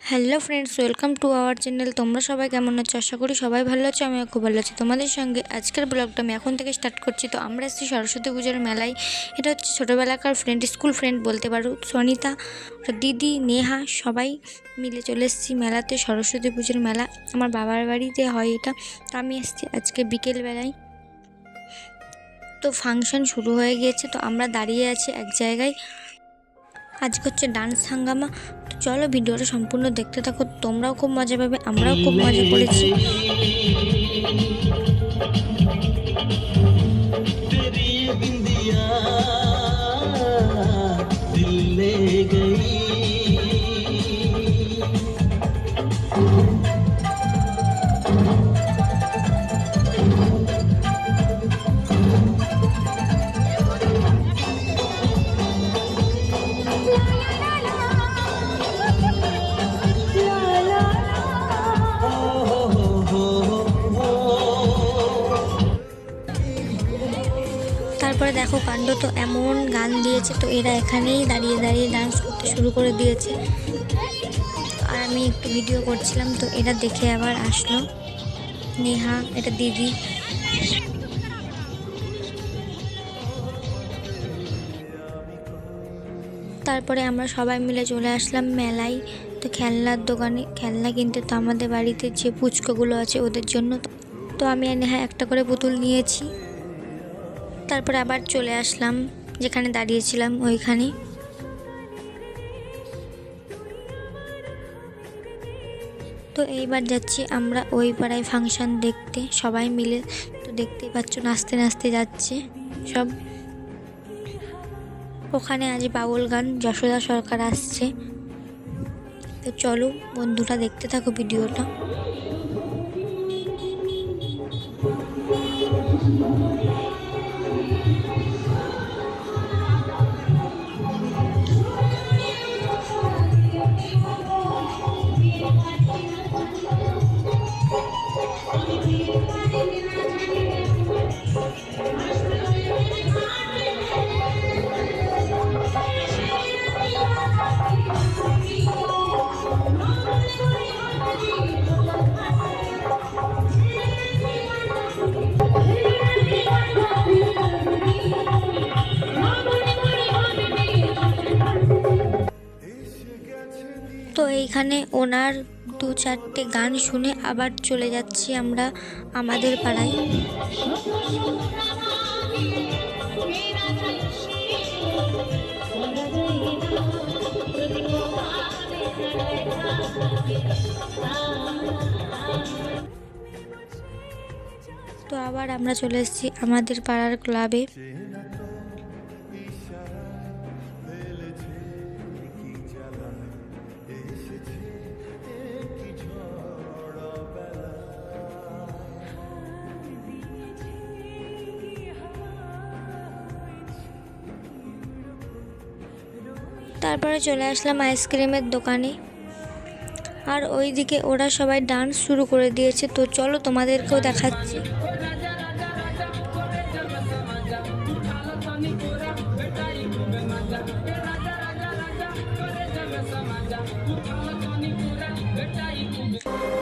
Hello friends welcome to our channel তোমরা সবাই কেমন আছো আশা করি সবাই ভালো আছো আমিও খুব ভালো আছি তোমাদের সঙ্গে আজকের ব্লগটা আমি এখন থেকে স্টার্ট করছি তো আমরা এসেছি সরস্বতী পুজোর মেলায় এটা হচ্ছে ছোটোবেলাকার ফ্রেন্ড স্কুল ফ্রেন্ড বলতে পারো সনিতা দিদি নেহা সবাই মিলে চলে এসেছি মেলাতে সরস্বতী পুজোর মেলা আমার বাবার বাড়িতে হয় এটা তো আমি এসেছি আজকে বিকেলবেলায় তো ফাংশন শুরু হয়ে গিয়েছে, তো আমরা দাঁড়িয়ে আছি এক জায়গায়। আজকে হচ্ছে ডান্স হাঙ্গামা। তো চলো ভিডিওটা সম্পূর্ণ দেখতে থাকো, তোমরাও খুব মজা পাবে, আমরাও খুব মজা করেছি। তারপরে দেখো কাণ্ড তো এমন গান দিয়েছে, তো এরা এখানেই দাঁড়িয়ে দাঁড়িয়ে ডান্স করতে শুরু করে দিয়েছে। আর আমি একটু ভিডিও করছিলাম, তো এরা দেখে আবার আসলো। নেহা, এটা দিদি। তারপরে আমরা সবাই মিলে চলে আসলাম মেলায়, তো খেলনার দোকানে। খেলনা কিনতে তো আমাদের বাড়িতে যে পুচকোগুলো আছে ওদের জন্য। তো- আমি নেহা একটা করে পুতুল নিয়েছি। তারপরে আবার চলে আসলাম, যেখানে দাঁড়িয়েছিলাম ওইখানে। তো এইবার যাচ্ছি আমরা ওই পাড়ায় ফাংশন দেখতে, সবাই মিলে। তো দেখতেই পাচ্ছ নাচতে নাচতে যাচ্ছে সব। ওখানে আজ বাউল গান, যশোদা সরকার আসছে। তো চলো বন্ধুরা দেখতে থাকো ভিডিওটা। তো Thank you. এইখানে ওনার দু চারটে গান শুনে আবার চলে যাচ্ছি আমরা আমাদের পাড়ায়। তো আবার আমরা চলে এসেছি আমাদের পাড়ার ক্লাবে। তারপরে চলে আসলাম আইসক্রিমের দোকানে। আর ওইদিকে ওরা সবাই ডান্স শুরু করে দিয়েছে। তো চলো তোমাদেরকেও দেখাচ্ছি।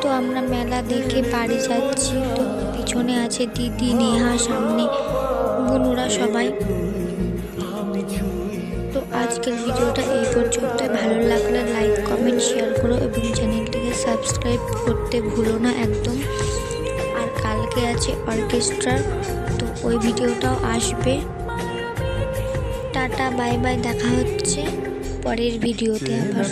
তো আমরা মেলা দেখে বাড়ি যাচ্ছি। তো পিছনে আছে দিদি, নেহা, সামনে বোনুরা সবাই। শেয়ার করো এবং চ্যানেলটিকে সাবস্ক্রাইব করতে ভুলো না একদম। আর কালকে আছে অর্কেস্ট্রার তো ওই ভিডিওটাও আসবে। টাটা বাই বাই দেখা হচ্ছে পরের ভিডিওতে আবার।